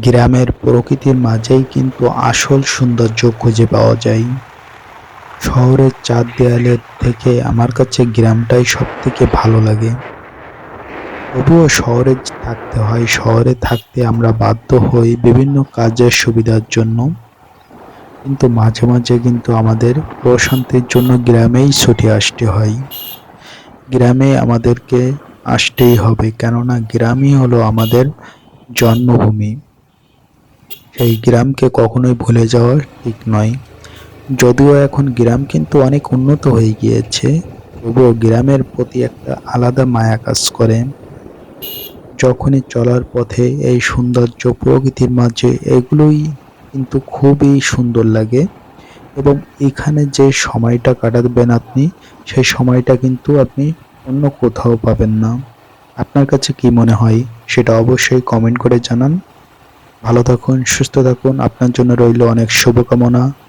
গ্রামের প্রকৃতির মাঝেই কিন্তু আসল সৌন্দর্য খুঁজে পাওয়া যায়। শহরের চার দেয়ালের থেকে আমার কাছে গ্রামটাই সব থেকে ভালো লাগে। তবুও শহরে থাকতে হয়, শহরে থাকতে আমরা বাধ্য হই বিভিন্ন কাজের সুবিধার জন্য। কিন্তু মাঝে মাঝে কিন্তু আমাদের প্রশান্তির জন্য গ্রামেই ছুটে আসতে হয়। গ্রামে আমাদেরকে আসতেই হবে, কেননা গ্রামই হলো আমাদের জন্মভূমি। সেই গ্রামকে কখনোই ভুলে যাওয়া ঠিক নয়। যদিও এখন গ্রাম কিন্তু অনেক উন্নত হয়ে গিয়েছে, তবুও গ্রামের প্রতি একটা আলাদা মায়া কাজ করে। যখনই চলার পথে এই সৌন্দর্য প্রকৃতির মাঝে, এগুলোই কিন্তু খুবই সুন্দর লাগে। এবং এখানে যে সময়টা কাটাবেন আপনি, সেই সময়টা কিন্তু আপনি অন্য কোথাও পাবেন না। আপনার কাছে কি মনে হয়, সেটা অবশ্যই কমেন্ট করে জানান। ভালো থাকুন সুস্থ থাকুন। আপনার জন্য রইল অনেক শুভকামনা।